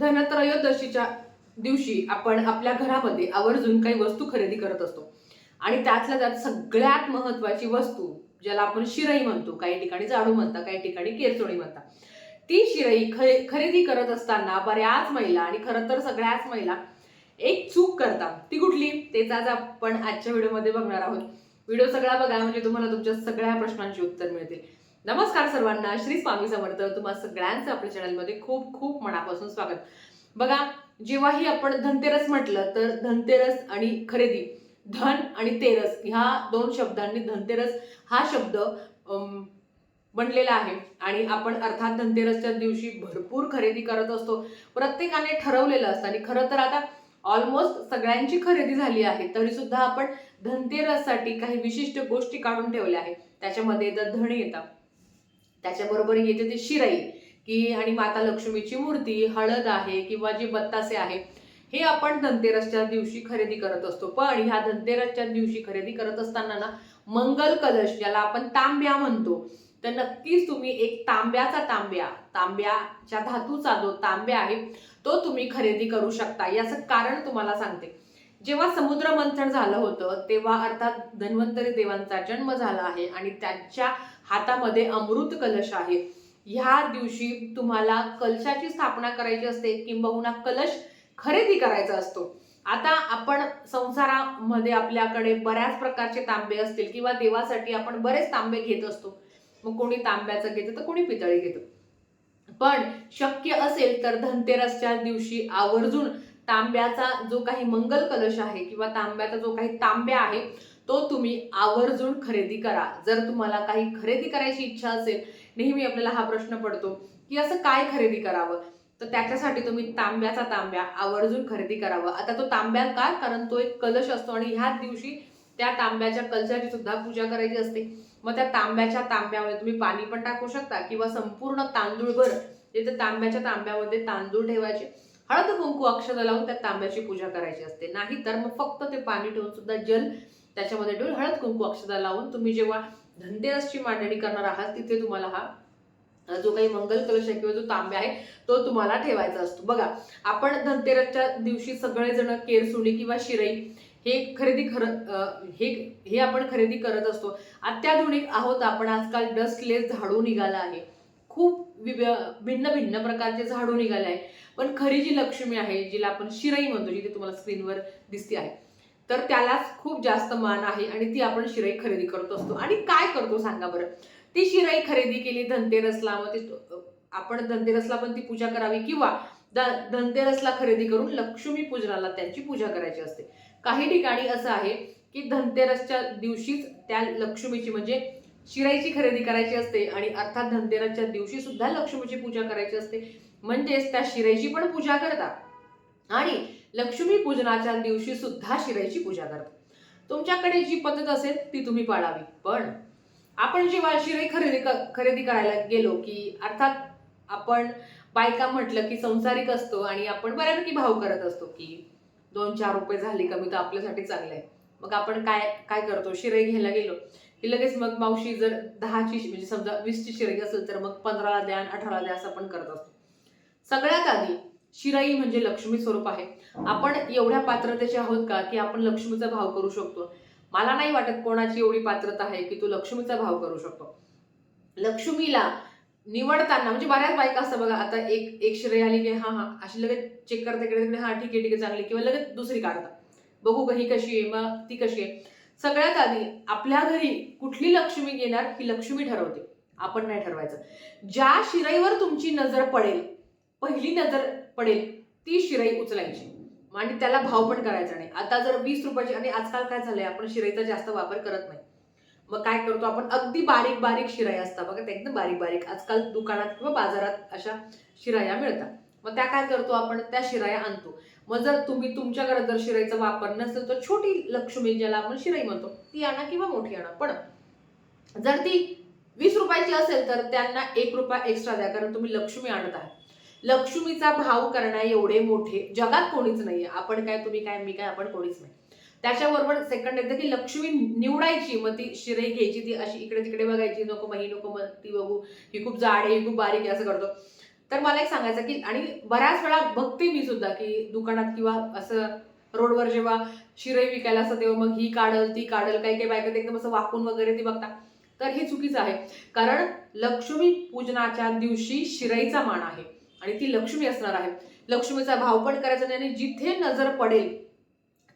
धनत्रयोदशीच्या दिवशी आपण आपल्या घरामध्ये आवर्जून काही वस्तू खरेदी करत असतो. आणि त्यातल्या त्यात सगळ्यात महत्वाची वस्तू ज्याला आपण शिराई म्हणतो काही ठिकाणी जाडू म्हणतात काही ठिकाणी केरचोळी म्हणतात ती शिराई खरेदी करत असताना बऱ्याच महिला आणि खरं तर सगळ्याच महिला एक चूक करतात. ती कुठली? तेच आज आपण आजच्या व्हिडिओमध्ये बघणार आहोत. व्हिडिओ सगळा बघा म्हणजे तुम्हाला तुमच्या सगळ्या प्रश्नांची उत्तर मिळतील. नमस्कार सर्वांना श्री स्वामी समर्थ. तुम्हा सगळ्यांचं आपल्या चॅनलमध्ये खूप खूप मनापासून स्वागत. बघा जेव्हाही आपण धनतेरस म्हटलं तर धनतेरस आणि खरेदी धन आणि तेरस ह्या दोन शब्दांनी धनतेरस हा शब्द बनलेला आहे. आणि आपण अर्थात धनतेरसच्या दिवशी भरपूर खरेदी करत असतो. प्रत्येकाने ठरवलेलं असतं. आणि खरं तर आता ऑलमोस्ट सगळ्यांची खरेदी झाली आहे. तरी सुद्धा आपण धनतेरससाठी काही विशिष्ट गोष्टी काढून ठेवल्या आहेत. त्याच्यामध्ये येतं धण येतात त्याच्याबरोबर येते ते शिराई की आणि माता लक्ष्मीची मूर्ती हळद आहे किंवा जे बत्तासे आहे हे आपण धनतेरसच्या दिवशी खरेदी करत असतो. पण ह्या धनतेरसच्या दिवशी खरेदी करत असताना ना मंगल कलश ज्याला आपण तांब्या म्हणतो तर नक्कीच तुम्ही एक तांब्याचा तांब्या तांब्याच्या धातूचा जो तांब्या आहे तो तुम्ही खरेदी करू शकता. याचं कारण तुम्हाला सांगते. जेव्हा समुद्र मंथन झालं होतं तेव्हा अर्थात धन्वंतरी देवांचा जन्म झाला आहे आणि त्यांच्या हातामध्ये अमृत कलश आहे. ह्या दिवशी तुम्हाला कलशाची स्थापना करायची असते किंबहुना कलश खरेदी करायचा असतो. आता आपण संसारामध्ये आपल्याकडे बऱ्याच प्रकारचे तांबे असतील किंवा देवासाठी आपण बरेच तांबे घेत असतो. मग कोणी तांब्याचं घेतं तर कोणी पितळी घेतं. पण शक्य असेल तर धनतेरसच्या दिवशी आवर्जून तांब्याचा जो काही मंगल कलश आहे किंवा तांब्याचा जो काही तांब्या आहे तो तुम्ही आवर्जून खरेदी करा. जर तुम्हाला काही खरेदी करायची इच्छा असेल नेहमी आपल्याला हा प्रश्न पडतो की असं काय खरेदी करावं? तर त्याच्यासाठी तुम्ही तांब्याचा तांब्या आवर्जून खरेदी करावं. आता तो तांब्या का? कारण तो एक कलश असतो आणि ह्याच दिवशी त्या तांब्याच्या कलशाची सुद्धा पूजा करायची असते. मग त्या तांब्याच्या तांब्यामध्ये तुम्ही पाणी पण टाकू शकता किंवा संपूर्ण तांदूळभर तिथे तांब्याच्या तांब्यामध्ये तांदूळ ठेवायचे. हळद कुंकू अक्षता लावून त्या तांब्याची पूजा करायची असते. नाही तर मग फक्त ते पाणी ठेवून सुद्धा जल त्याच्यामध्ये ठेवून हळद कुंकू अक्षता लावून तुम्ही जेव्हा धनतेरसची मांडणी करणार आहात तिथे तुम्हाला हा जो काही मंगल कलश आहे किंवा जो तांब्या आहे तो तुम्हाला ठेवायचा असतो. बघा आपण धनतेरसच्या दिवशी सगळेजण केरसुणी किंवा शिराई हे खरेदी खर हे हे आपण खरेदी करत असतो. अत्याधुनिक आहोत आपण आजकाल डस्टलेस झाडू निघाला आहे. खूप भिन्न भिन्न प्रकारचे झाडू निघाले आहे. पण खरी जी लक्ष्मी आहे जिला आपण शिराई म्हणतो जिथे तुम्हाला स्क्रीनवर दिसते आहे तर त्यालाच खूप जास्त मान आहे आणि ती आपण शिराई खरेदी करत असतो. आणि काय करतो सांगा बरं? ती शिराई खरेदी केली धनतेरसला मग ती आपण धनतेरसला पण ती पूजा करावी किंवा धनतेरसला खरेदी करून लक्ष्मी पूजनाला त्यांची पूजा करायची असते. काही ठिकाणी असं आहे की धनतेरसच्या दिवशीच त्या लक्ष्मीची म्हणजे शिराईची खरेदी करायची असते आणि अर्थात धनतेरसच्या दिवशी सुद्धा लक्ष्मीची पूजा करायची असते. म्हणजेच त्या शिराईची पण पूजा करतात आणि लक्ष्मी पूजनाच्या दिवशी सुद्धा शिराईची पूजा करतात तुमच्याकडे जी पद्धत असेल ती तुम्ही पाळावी. पण आपण जेव्हा शिराई खरेदी खरेदी करायला गेलो की अर्थात आपण बायका म्हटलं की संसारिक असतो आणि आपण बऱ्यापैकी भाव करत असतो की दोन चार रुपये झाले कमी तर आपल्यासाठी चांगलं आहे मग आपण काय काय करतो? शिराई घ्यायला गेलो की लगेच मग मावशी जर दहाची म्हणजे समजा वीसची शिराई असेल तर मग पंधराला द्या आणि अठराला द्या असं आपण करत असतो. सगळ्यात आधी शिराई म्हणजे लक्ष्मी स्वरूप आहे. आपण एवढ्या पात्रतेचे आहोत का की आपण लक्ष्मीचा भाव करू शकतो? मला नाही वाटत कोणाची एवढी पात्रता आहे की तू लक्ष्मीचा भाव करू शकतो. लक्ष्मीला निवडताना म्हणजे बऱ्याच बायका असतात बघा आता एक एक शिराई आली की हा हा अशी लगेच चेक करता इकडे तिकडे हा ठीक आहे ठीक आहे चांगली किंवा लगेच दुसरी काढता बघू का ही कशी आहे मग ती कशी आहे. सगळ्यात आधी आपल्या घरी कुठली लक्ष्मी येणार ही लक्ष्मी ठरवते. आपण नाही ठरवायचं. ज्या शिराईवर तुमची नजर पडेल पहिली नजर पडेल ती शिराई उचलायची. आणि त्याला भाव पण करायचा नाही. आता जर वीस रुपयाची आणि आजकाल काय झालंय आपण शिराईचा जास्त वापर करत नाही. मग काय करतो आपण? अगदी बारीक बारीक शिराई असतात. बघा त्या एकदम बारीक बारीक आजकाल दुकानात किंवा बाजारात अशा शिराया मिळतात. मग त्या काय करतो आपण? त्या शिराया आणतो. मग जर तुम्ही तुमच्या घरात जर शिराईचा वापर नसेल तर छोटी लक्ष्मी ज्याला आपण शिराई म्हणतो ती आणा किंवा मोठी आणा. पण जर ती वीस रुपयाची असेल तर त्यांना एक रुपया एक्स्ट्रा द्या. कारण तुम्ही लक्ष्मी आणत आहात. लक्ष्मीचा भाव करण्या एवढे मोठे जगात कोणीच नाहीये. आपण काय तुम्ही काय मी काय आपण कोणीच नाही. त्याच्याबरोबर सेकंड येतं की लक्ष्मी निवडायची मग ती शिरे घ्यायची ती अशी इकडे तिकडे बघायची नको मग ही नको मग ती बघू. ही खूप जाड आहे ही खूप बारीक आहे असं करतो. तर मला एक सांगायचं की आणि बऱ्याच वेळा बघते मी सुद्धा की दुकानात किंवा असं रोडवर जेव्हा शिरई विकायला असतं तेव्हा मग ही काढल ती काढल काही काही बायका एकदम असं वाकून वगैरे ती बघता तर हे चुकीचं आहे. कारण लक्ष्मी पूजनाच्या दिवशी शिराईचा मान आहे. आणि ती लक्ष्मी असणार आहे. लक्ष्मीचा भाव पण करायचा नाही आणि जिथे नजर पडेल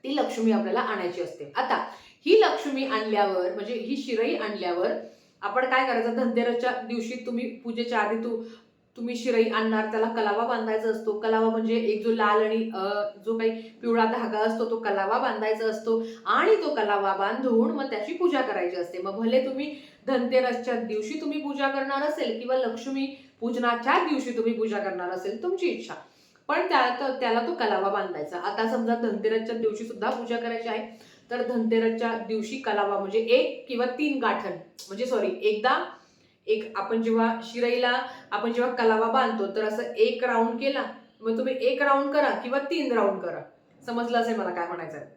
ती लक्ष्मी आपल्याला आणायची असते. आता ही लक्ष्मी आणल्यावर म्हणजे ही शिरई आणल्यावर आपण काय करायचं? धनतेरसच्या दिवशी तुम्ही पूजेच्या आधी तू तुम्ही शिरई आणणार त्याला कलावा बांधायचा असतो. कलावा म्हणजे एक जो लाल आणि जो काही पिवळा धागा असतो तो कलावा बांधायचा असतो. आणि तो कलावा बांधून मग त्याची पूजा करायची असते. मग भले तुम्ही धनतेरसच्या दिवशी तुम्ही पूजा करणार असेल किंवा लक्ष्मी पूजनाच्या दिवशी तुम्ही पूजा करणार असेल तुमची इच्छा. पण त्या त्याला तो कलावा बांधायचा. आता समजा धनतेरसच्या दिवशी सुद्धा पूजा करायची आहे तर धनतेरसच्या दिवशी कलावा म्हणजे एक किंवा तीन गाठण. म्हणजे सॉरी एकदा एक आपण जेव्हा शिराईला आपण जेव्हा कलावा बांधतो तर असं एक राऊंड केला मग तुम्ही एक राऊंड करा किंवा तीन राऊंड करा. समजलं असेल मला काय म्हणायचं आहे.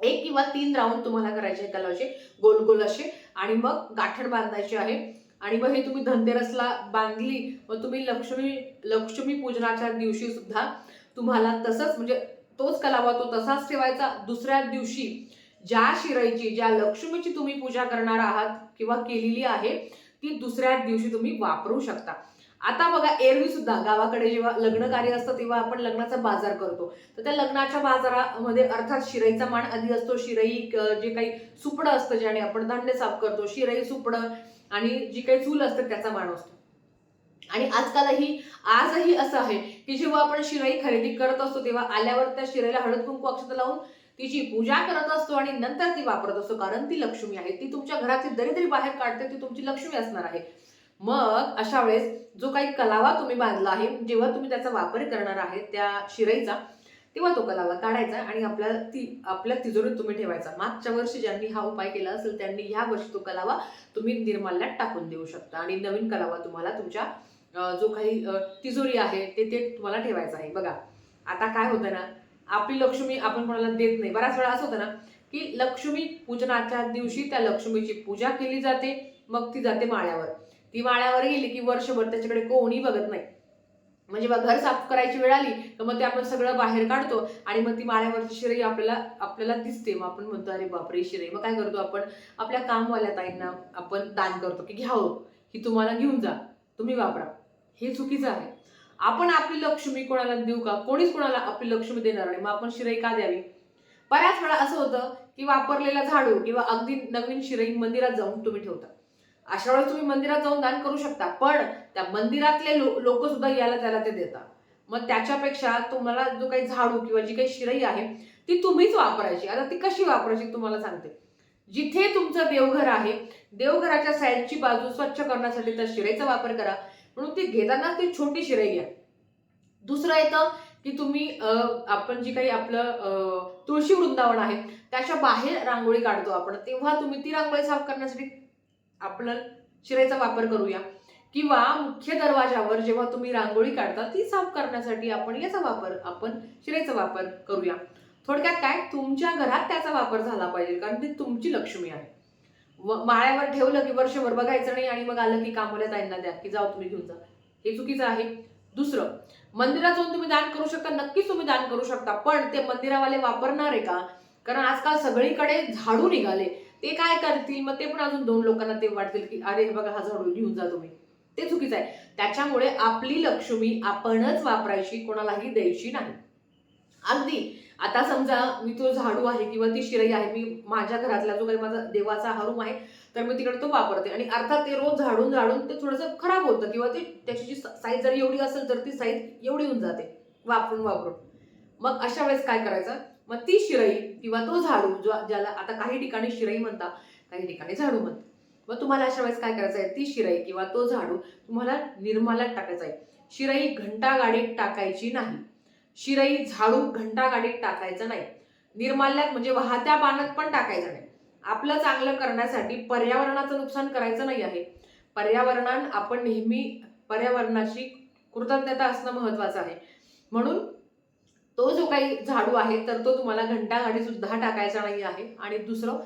एक किंवा तीन राऊंड तुम्हाला करायचे आहे कलावाचे गोल गोल असे. आणि मग गाठण बांधायचे आहे. आणि मग हे तुम्ही धनतेरसला बांधली मग तुम्ही लक्ष्मी लक्ष्मी पूजनाच्या दिवशी सुद्धा तुम्हाला तसंच म्हणजे तोच कलावा तो तसाच ठेवायचा. दुसऱ्या दिवशी ज्या शिराईची ज्या लक्ष्मीची तुम्ही पूजा करणार आहात किंवा केलेली आहे ती दुसऱ्या दिवशी तुम्ही वापरू शकता. आता बघा एरवी सुद्धा गावाकडे जेव्हा लग्न कार्य असतं तेव्हा आपण लग्नाचा बाजार करतो. तर त्या लग्नाच्या बाजारामध्ये अर्थात शिराईचा मान आधी असतो. शिराई जे काही सुपडं असतं ज्याने आपण धान्य साफ करतो शिराई सुपडं आणि जी काही चूल असते त्याचा मान असतो. आणि आजकालही आजही असं आहे की जेव्हा आपण शिराई खरेदी करत असतो तेव्हा आल्यावर त्या शिराईला हळद कुंकू अक्षत लावून तिची पूजा करत असतो आणि नंतर ती वापरत असतो कारण ती लक्ष्मी आहे. ती तुमच्या घराची दरिद्री बाहेर काढते ती तुमची लक्ष्मी असणार आहे. मग अशा वेळेस जो काही कलावा तुम्ही बांधला आहे जेव्हा तुम्ही त्याचा वापर करणार आहे त्या शिराईचा तेव्हा तो कलावा काढायचा आणि आपल्या ती आपल्या तिजोरीत तुम्ही ठेवायचा. मागच्या वर्षी ज्यांनी हा उपाय केला असेल त्यांनी ह्या वर्षी तो कलावा तुम्ही निर्माल्यात टाकून देऊ शकता. आणि नवीन कलावा तुम्हाला तुमच्या जो काही तिजोरी आहे ते ते तुम्हाला ठेवायचं आहे. बघा आता काय होतं ना आपली लक्ष्मी आपण कोणाला देत नाही. बऱ्याच वेळा असं होतं ना की लक्ष्मी पूजनाच्या दिवशी त्या लक्ष्मीची पूजा केली जाते मग ती जाते माळ्यावर. ती माळ्यावर गेली की वर्षभर त्याच्याकडे कोणी बघत नाही. म्हणजे मग घर साफ करायची वेळ आली तर मग ते आपण सगळं बाहेर काढतो आणि मग ती माळ्यावरची शिराई आपल्याला आपल्याला दिसते. मग आपण म्हणतो अरे बापरे शिराई. मग काय करतो आपण? आपल्या कामवाल्या ताईंना आपण दान करतो की घ्या हो ही तुम्हाला घेऊन जा तुम्ही वापरा. हे चुकीचं आहे. आपण आपली लक्ष्मी कोणाला देऊ का? कोणीच कोणाला आपली लक्ष्मी देणार नाही. मग आपण शिराई का द्यावी? बऱ्याच वेळा असं होतं की वापरलेला झाडू किंवा अगदी नवीन शिरई मंदिरात जाऊन तुम्ही ठेवता. अशा वेळेस तुम्ही मंदिरात जाऊन दान करू शकता पण त्या मंदिरातले लोक सुद्धा याला त्याला ते देतात. मग त्याच्यापेक्षा तुम्हाला जो काही झाडू किंवा जी काही शिरई आहे ती तुम्हीच वापरायची. आता ती कशी वापरायची तुम्हाला सांगते. जिथे तुमचं देवघर आहे देवघराच्या साईडची बाजू स्वच्छ करण्यासाठी त्या शिराईचा वापर करा. म्हणून ती घेताना ती छोटी शिराई घ्या. दुसरं येतं की तुम्ही आपण जी काही आपलं तुळशी वृंदावन आहे त्याच्या बाहेर रांगोळी काढतो आपण. तेव्हा तुम्ही ती रांगोळी साफ करण्यासाठी आपलं शिराईचा वापर करूया. किंवा मुख्य दरवाजावर जेव्हा तुम्ही रांगोळी काढता ती साफ करण्यासाठी आपण याचा वापर आपण शिरेचा वापर करूया. थोडक्यात काय? तुमच्या घरात त्याचा वापर झाला पाहिजे कारण ती तुमची लक्ष्मी आहे. माळ्यावर ठेवलं की वर्षभर बघायचं नाही आणि मग आलं की कामवल्या ताईंना द्या की जाऊ तुम्ही घेऊन जा. हे चुकीचं आहे. दुसरं मंदिरात जाऊन तुम्ही दान करू शकता नक्कीच तुम्ही दान करू शकता पण ते मंदिरावाले वापरणार आहे का? कारण आजकाल सगळीकडे झाडू निघाले. ते काय करतील? मग ते पण अजून दोन लोकांना ते वाटतील की अरे बघा हा झाडू घेऊन जा तुम्ही. ते चुकीचं आहे. त्याच्यामुळे आपली लक्ष्मी आपणच वापरायची कोणालाही द्यायची नाही. अगदी. आता समजा मी तो झाडू आहे किंवा ती शिराई आहे मी माझ्या घरातला जो काही माझा देवाचा हारूम आहे तर मी तिकडे तो वापरते. आणि अर्थात ते रोज झाडून झाडून ते थोडंसं खराब होतं किंवा ते त्याची जी साईज जर एवढी असेल तर ती साईज एवढी होऊन जाते वापरून वापरून. मग अशा वेळेस काय करायचं? मग ती शिराई किंवा तो झाडू जो ज्याला आता काही ठिकाणी शिराई म्हणता काही ठिकाणी झाडू म्हणतात. मग तुम्हाला अशा वेळेस काय करायचं आहे? ती शिराई किंवा तो झाडू तुम्हाला निर्माल्यात टाकायचा आहे. शिराई घंटा गाडीत टाकायची नाही. शिराई झाडू घंटा गाडीत टाकायचं नाही. निर्माल्यात म्हणजे वाहत्या पाण्यात पण टाकायचं नाही. आपलं चांगलं करण्यासाठी पर्यावरणाचं नुकसान करायचं नाही आहे. पर्यावरणात आपण नेहमी पर्यावरणाची कृतज्ञता असणं महत्वाचं आहे. म्हणून तो जो काही झाडू आहे तर तो तुम्हाला घंटाघाडी सुद्धा टाकायचा नाही आहे. आणि दुसरं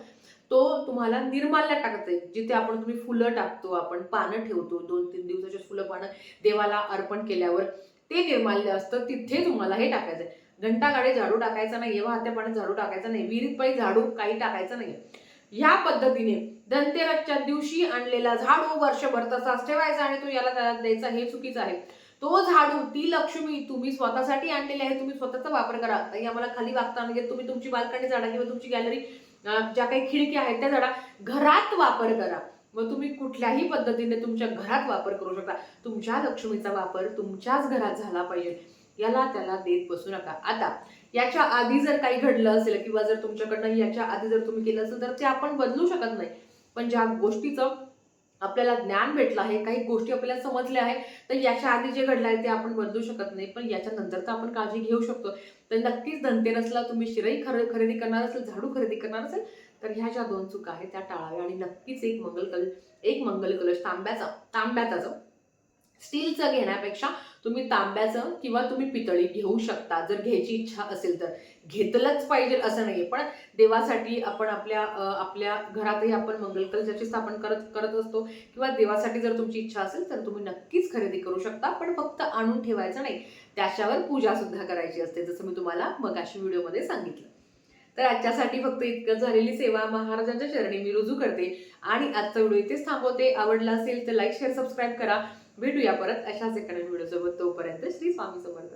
तो तुम्हाला निर्माल्यात टाकायचा आहे. जिथे आपण तुम्ही फुलं टाकतो आपण पानं ठेवतो दोन तीन दिवसाचे फुलं पानं देवाला अर्पण केल्यावर ते निर्माल्य असतं तिथे तुम्हाला हे टाकायचं आहे. घंटागाडी झाडू टाकायचा नाही वाहत्या पाण्यात झाडू टाकायचा नाही विहिरीत पाणी झाडू काही टाकायचं नाही ह्या पद्धतीने धनतेरसच्या दिवशी आणलेला झाडू वर्षभर तसाच ठेवायचा आणि तो याला त्याला द्यायचा हे चुकीचं आहे. तो झाडू ती लक्ष्मी तुम्ही स्वतःसाठी आणलेली आहे तुम्ही स्वतःचा वापर करा. ताई आम्हाला खाली वागता म्हणजे तुम्ही तुमची बाल्कनी झाडा किंवा तुमची गॅलरी ज्या काही खिडक्या आहेत त्या झाडा घरात वापर करा. मग तुम्ही कुठल्याही पद्धतीने तुमच्या घरात वापर करू शकता. तुमच्या लक्ष्मीचा वापर तुमच्याच घरात झाला पाहिजे. याला त्याला देत बसू नका. आता याच्या आधी जर काही घडलं असेल किंवा जर तुमच्याकडनं याच्या आधी जर तुम्ही केलं असेल तर ते आपण बदलू शकत नाही. पण ज्या गोष्टीचं आपल्याला ज्ञान भेटलं आहे काही गोष्टी आपल्याला समजल्या आहे तर याच्या आधी जे घडलं आहे ते आपण बदलू शकत नाही पण याच्या नंतर तर आपण काळजी घेऊ शकतो. तर नक्कीच धनतेरसला तुम्ही शिराई खर खरेदी करणार असेल झाडू खरेदी करणार असेल तर ह्या ज्या दोन चुका आहेत त्या टाळाव्या आणि नक्कीच एक मंगल कलश एक मंगल कलश तांब्याचा तांब्याचा स्टीलचं घेण्यापेक्षा तुम्ही तांब्याचं किंवा तुम्ही पितळी घेऊ शकता जर घ्यायची इच्छा असेल तर. घेतलंच पाहिजे असं नाहीये पण देवासाठी आपण आपल्या आपल्या घरातही आपण मंगल कलशाची स्थापन करत करत असतो किंवा देवासाठी जर तुमची इच्छा असेल तर तुम्ही नक्कीच खरेदी करू शकता पण फक्त आणून ठेवायचं नाही. त्याच्यावर पूजा सुद्धा करायची असते जसं मी तुम्हाला मगाशी व्हिडिओमध्ये सांगितलं. तर आजच्यासाठी फक्त इतकं झालेली सेवा महाराजांच्या चरणी मी रुजू करते. आणि आजचा व्हिडिओ इथेच थांबवते. आवडला असेल तर लाईक शेअर सबस्क्राईब करा. भेटूया परत अशाच एखाद्या व्हिडिओसोबत तोपर्यंत श्री स्वामी समर्थ.